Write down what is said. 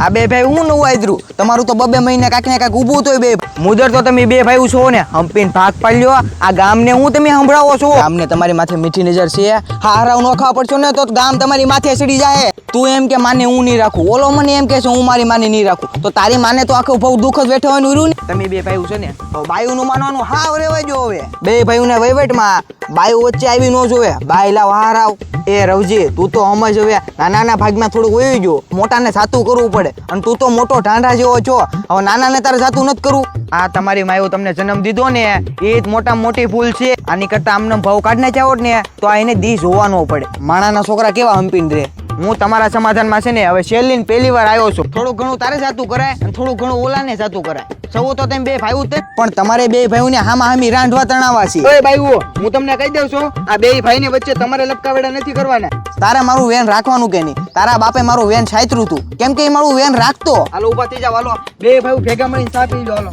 આ બે ભાઈ હું નવું આદરું તમારું તો બબે મહિને કાંઈક ને કાંઈક ઊભું થયું બે. મુદર તો તમે બે ભાઈ છો ને, હંપીને ભાગ પાડ્યો. આ ગામને હું તમે સંભળાવો છો? ગામને તમારી માથે મીઠી નજર છે. હારા નોખા પડશો ને તો ગામ તમારી માથે સડી જાય. તું એમ કે માને હું નહીં રાખું. ઓલો મને એમ કે છે હું મારી માને નહીં રાખું. તો તારી માને તો આખું બહુ દુઃખ જ વેઠવાનું રહ્યું ને? તમે બે ભાઈ છે ને તો બાયુનું માનવાનું હાવ રેવાય જો હવે. બે ભાઈઓને વહીવટમાં બાયુ વચ્ચે આવી ન જોવે. બાય લાવ હારાવ એ રવજી તું તો સમજ હવે નાના નાના ભાગમાં થોડુંક વહી ગયો. મોટાને સાતું કરવું પડે. અને તું તો મોટો ઢાંઢા જેવો છો. હવે નાનાને તારે સાતું નથી કરવું. આ તમારી માયો તમને જન્મ દીધો ને એ જ મોટા મોટી ભૂલ છે. આની કરતા આમને ભાવ કાઢને ચાવો ને તો આ એને દી જોવાનો પડે. માણાના છોકરા કેવા હંપીને રે? હું તમારા સમાધાનમાં છે ને હવે શેરલીન પહેલી વાર આવ્યો છું. થોડું ઘણું તારે સાતું કરાય અને થોડું ઘણું ઓલાને સાતું કરાય. સૌ તો તેમ બે ભાઈ તે પણ તમારે બે ભાઈઓને હામા હામી રાંધવા તણાવા છે. ઓય ભાઈઓ હું તમને કહી દઉં છું આ બે ભાઈની વચ્ચે તમારે લપકાવેડા નથી કરવાના. તારે મારું વેન રાખવાનું કે નહીં? તારા બાપે મારું વેન છાયતરું તું. કેમ કે એ મારું વેન રાખતો. હાલો ઊભા થઈ જાવ હાલો. બે ભાઈ ભેગા મળીને ચા પી લો હાલો.